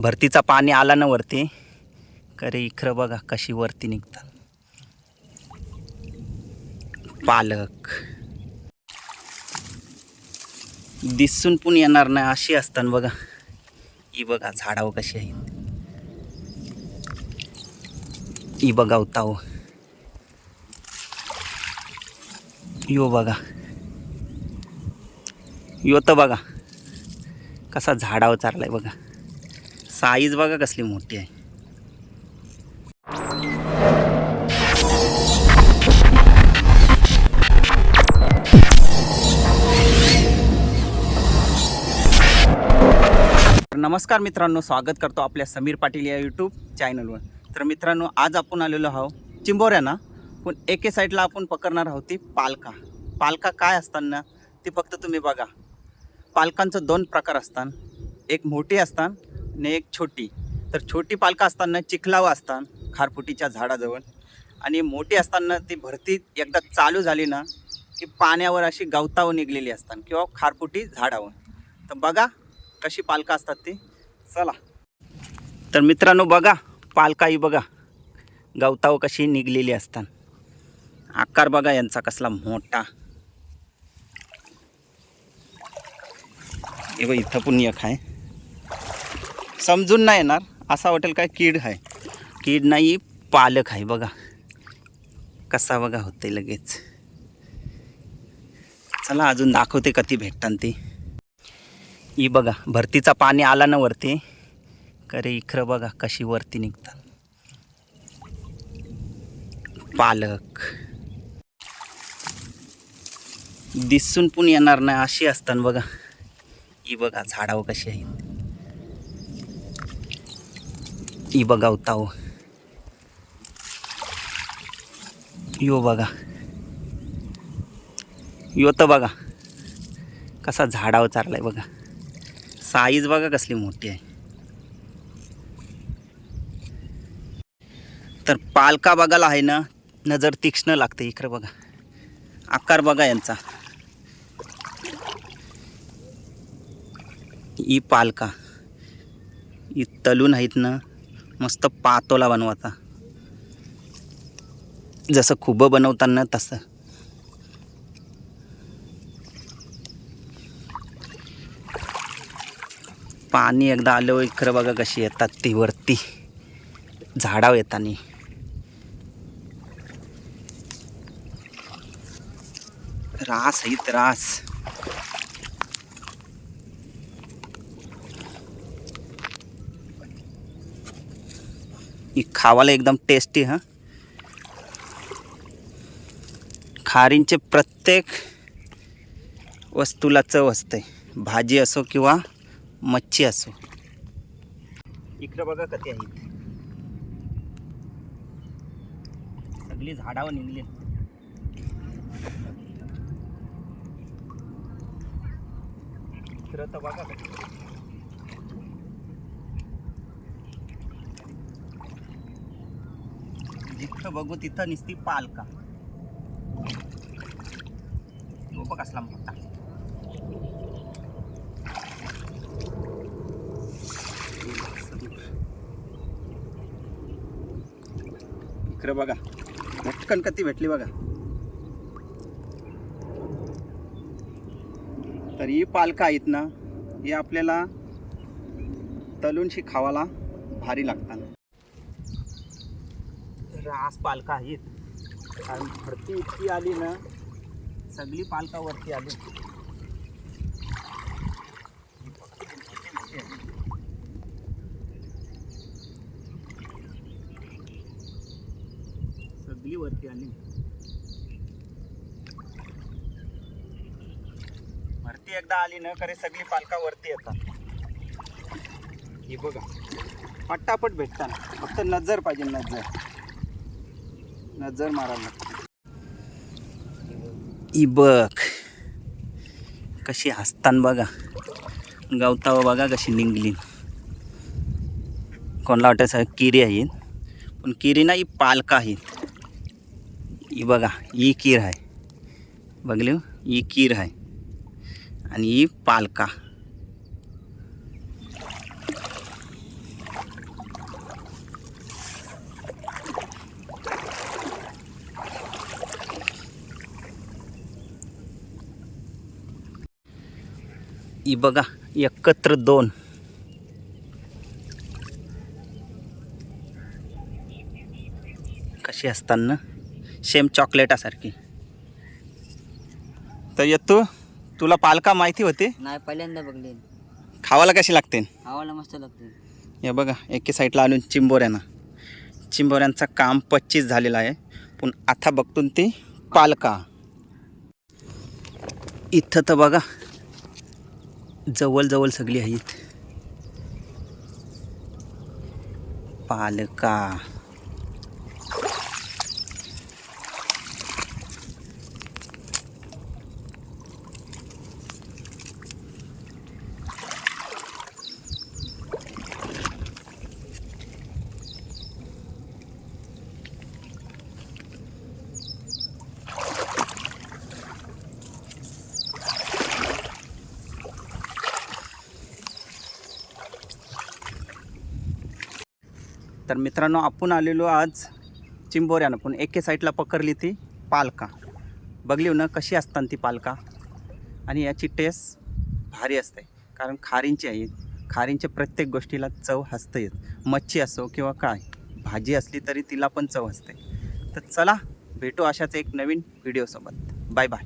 भरतीचा पाणी आला ना वरती. करे इखरं बघा कशी वरती निघतात. पालक. दिसून पण येणार नाही अशी असतात बघा. ही बघा झाडावं कशी आहेत. ही बघा उताव यो बघा. यो तर बघा. कसा झाडावं चाललाय बघा. साईज बघा कसली मोठी आहे. तर नमस्कार मित्रांनो स्वागत करतो आपल्या समीर पाटील या यूट्यूब चॅनलवर तर मित्रांनो आज आपण आलेलो आहोत चिंबोऱ्यांना. पण एके साईडला आपण पकडणार आहोत ती पालका पालका काय असताना ती फक्त तुम्ही बघा. पालकांचं दोन प्रकार असतात. एक मोठी असतात ने एक छोटी तर छोटी पालका असताना चिखलावं असतात खारफुटीच्या झाडाजवळ. आणि मोठी असताना ती भरती एकदा चालू झाली ना की पाण्यावर अशी गवतावं निघलेली असतात किंवा खारफुटी झाडावर तर बघा कशी पालका असतात ती. चला. तर मित्रांनो बघा पालकाही बघा गवतावं कशी निघलेली असतात. आकार बघा यांचा कसला मोठा. इथं पण एक आहे. समजून नाही येणार. असा वाटेल काय कीड आहे. कीड नाही पालक आहे बघा. कसा बघा होते लगेच. चला अजून दाखवते कधी भेटतात ती. ही बघा भरतीचा पाणी आला ना वरती. करे इकडं बघा कशी वरती निघतात. पालक. दिसून पण येणार नाही अशी असतात बघा. ही बघा झाडावर कशी आहेत. ही बघा उताव यो बघा यो तर बघा कसा झाडावर चाललाय बघा. साईज बघा कसली मोठी आहे. तर पालका बघायला आहे ना नजर तीक्ष्ण लागते इकडं बघा. आकार बघा यांचा. ही पालका. ही तलून आहेत ना मस्त पातोला बनवायचा. जसं खुबं बनवताना तसं. पाणी एकदा आलं इकडं बघा कशी येतात ती वरती. झाडाव येतानी. रास हित रास. खावाला एकदम टेस्टी हां। खारींचे प्रत्येक वस्तूला चव असते. भाजी असो किंवा मच्छी असो. इकडं बघा कधी आहे. सगळी झाडावर निघली. इकडं तर बघा कधी जिथं बघू तिथं निसती पालका. बघ असला मोठा. इकडे बघा. पटकन कती भेटली बघा. तर ही पालका आहेत ना ही आपल्याला तलूनशी खावाला भारी लागतात. रास पालका आहेत. कारण भरती इतकी आली ना सगळी पालका वरती आली. सगळी वरती आली. भरती एकदा आली ना करे सगळी पालका वरती येतात. ही बघा. पट्टापट भेटतात फक्त नजर पाहिजे नजर. नजर मारायला लागते. ही बघ कशी हसतान बघा. गवतावं बघा कशी निघली. कोणाला वाटायचं किरी आहे. पण किरी नाही पालका आहे. ही बघा ही कीर आहे. बघली हो, ही कीर आहे. आणि ही पालका. ही बघा एकत्र दोन. कशी असतात ना सेम चॉकलेटासारखी तर येतो तुला पालका माहिती होती? नाही पहिल्यांदा बघले. खावाला कशी लागते खावायला मस्त लागते. हे बघा एके साईडला आणून चिंबोऱ्यांना. चिंबोऱ्यांचं काम पच्चीस झालेलं आहे. पण आता बघतून ती पालका. इथं तर बघा जवळजवळ सगळी आहेत. पालका. तर मित्रांनो आपण आलेलो आज चिंबोऱ्यानं. पण एके साईडला पकडली ती पालका. बघली हो ना कशी असतात ती पालका. आणि याची टेस्ट भारी असते. कारण खारींची आहे. खारींच्या प्रत्येक गोष्टीला चव हसते. मच्छी असो किंवा काय भाजी असली तरी तिला पण चव असते तर चला भेटू अशाच एक नवीन व्हिडिओसोबत बाय बाय